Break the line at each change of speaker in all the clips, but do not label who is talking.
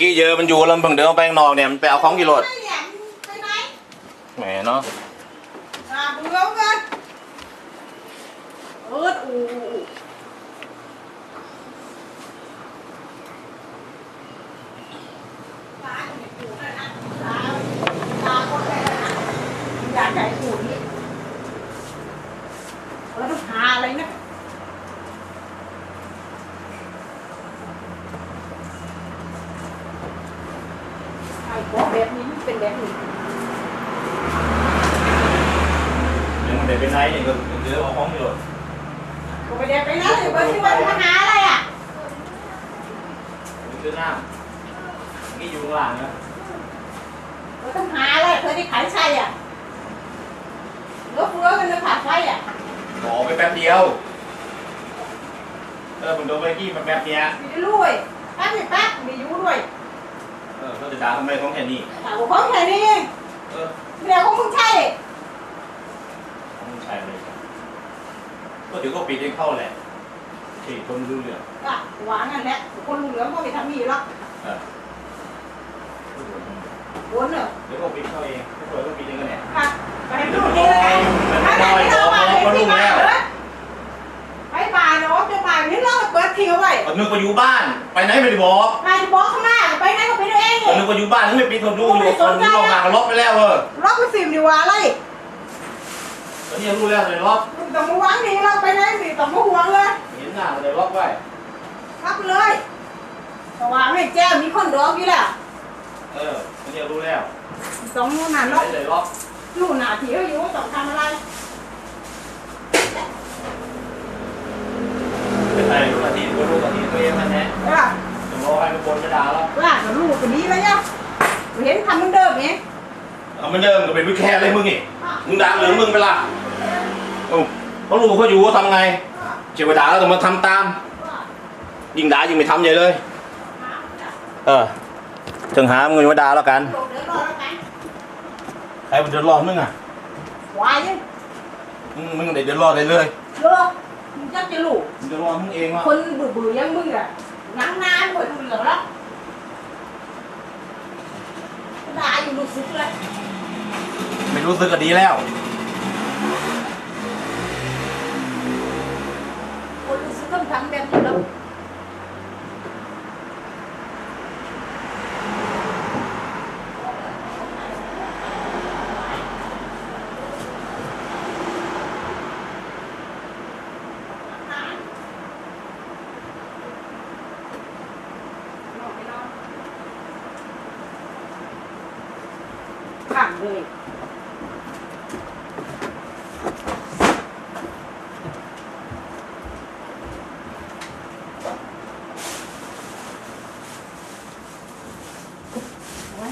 กี้เยอะมันอยู่แล้วเพิ่งเดินออกไปข้างนอกเนี่ยมันไปเอาของกี่รถ
ไปเนี่ยไปไหน
แหมเนาะ
อ่ามึงเร็วกันเอออูอูตาเนี่ยกูนะนะตาตาคนแรกนะอยากใหญ่กูนี่แล้วต้องหาอะไรนะไอ้ของแบบนี้มันเป็นแบบนี้
เดี๋ยวมันเดินไปไหนเนี่ยก็เดินเอาของกี่รถ
กูไปเด็กไปนะอยู่บนที่วันมาหาอะไรอะ
มันคือหน้ากี้อยู่ข้างล่างนะ
เราต้องหาอะไรเคยได้ขายไส้อะเหลือเฟือกันเลยขาดไส้อะ
ขอไปแป๊บเดียว เออผมโดนไปกี้มาแป๊บเนี้ย
มีด้วยแป๊บนี่แป๊บมีอยู่ด้วย
ออเขาจะด่าทำไมของแค่นี้
ถามว่าของแค่นี้เอง
เออ
ไม่ได้ของมึงใช่
ของชายเลยก็ถือก็ปิดเองเข้าแหละที่คนไม่รู้เรื่อง
ก็หวานนั่นแหละคนรู้เหลืองก็ไปทำนี่หรอก
เออ
โดนเนอะ
เดี๋ยวก็ปิดเข้าเองไม่เปิดก็ปิดเองก็เนี่ย
ค่ะไปให้ดูนี่เลยถ้าไหนไม่เอามาเลยที่บ้านเหรอไปป่าเนาะจะป่านี้เราเปิด ทิ้งเอาไว้
ก็นึกว่าอยู่บ้าน ไปไหนไม่ได้บอก
ใครบอกข้างหน้าไปไหนก็ไปดูเอง
ก็นึกว่าอยู่บ้านไม่ปิดคนดูอยู่คนที่ลงมาก็ล็อกไปแล้วเออ
ล็อกไปสิมดีกว่าอะไร
ตอนนี้รู้แล้วเลยล็อก
มึงต้องมาวางดีเราไปไหนสิต้องมาห่วงเลย
เห็นหน้าเลยล็อกไว้
รับเลยแต่ว่าให้แจ้งมีคนดอกอยู่แหละ
เออตอนนี้รู้แล้ว
ต้องนู่นน่ะ
ไม่
เนาะ
ได้ล็อก
นู่นน่ะที่เขาอยู่ต้องทำอะไร
เป็นไรรู้นาทีก็รู้นาทีตัวเองมันแน่
ว่า
จะรอให้มันบนกระดาษแล้ว
ว่ากับลูกคนนี้แล้วเนี่ยเห็นทำเหมันเดิมเอง
เอามันเดิมก็เป็นวิแค่อะไรมึงนี่มึงด่าหรือมึงไปละโอ้เขารู้เขาอยู่เขาทำไงเจวดาแล้วต้องมาทำตาม ยิ่งด่ายิ่งไม่ทำใหญ่เลย เออถึงหามึงมาด่าแล้วกัน
โดดเดินรอแล้วกัน
ใครมันเดือดร้อนมึงอะ
วายยัง
มึงมึงเด็ดเดือดร้อนเลยเลย
เลิกมึงจะจะลูก
มึงเดือดร้อนมึงเองวะ
คนเบื่อๆอยังมึงอะนังนานหมดดูเหลืองแล้วด่าอยู่รู้สึกเลย
ไม่ รู้สึกก็ดีแล้ว
คนรู้สึกต้องทำแบบนี้แล้วขังเลย ไว้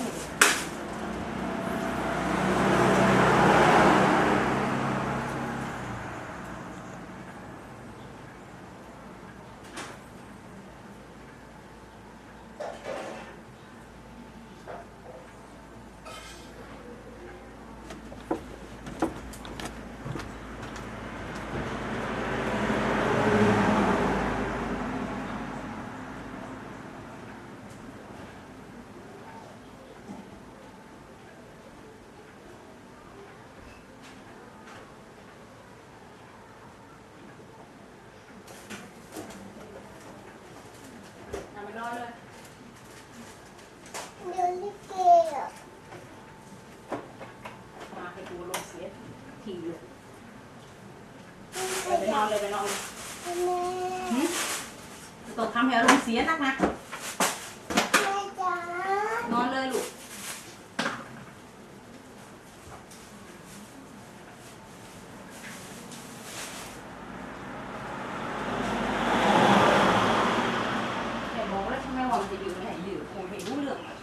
ทำไปนอนเลย
เดี๋ยวลิเกอะ
มาให้กูลงเสียทีเลยไปนอนเลยไปนอนเลย
แม่
หึ ต้องทำให้อารมณ์เสียนักนะ
แม่จ๋าน
อนเลยลูกแกบอกแล้วทำไมว่ามันจะอยู่ไม่ให้อยู่คงไม่รู้เรื่องอะ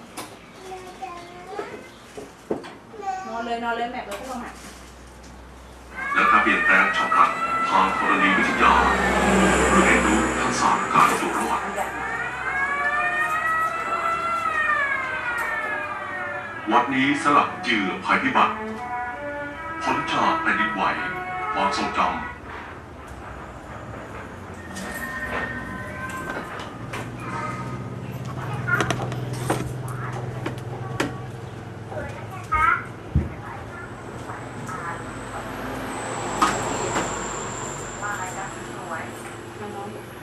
แม่จ๋าแม่
นอนเลยนอนเลยแม่ไปพูดกับมัน
และการเปลี่ยนแปลงฉับพลันทางธรณีวิทยาเพื่อเรียน สอบการอยู่รอดวัดนี้สลับเจือภัยพิบัติผลจากแผ่นดินไหวความทรงจำ
嗯。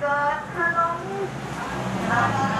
เกิ
ด
ขนม
อ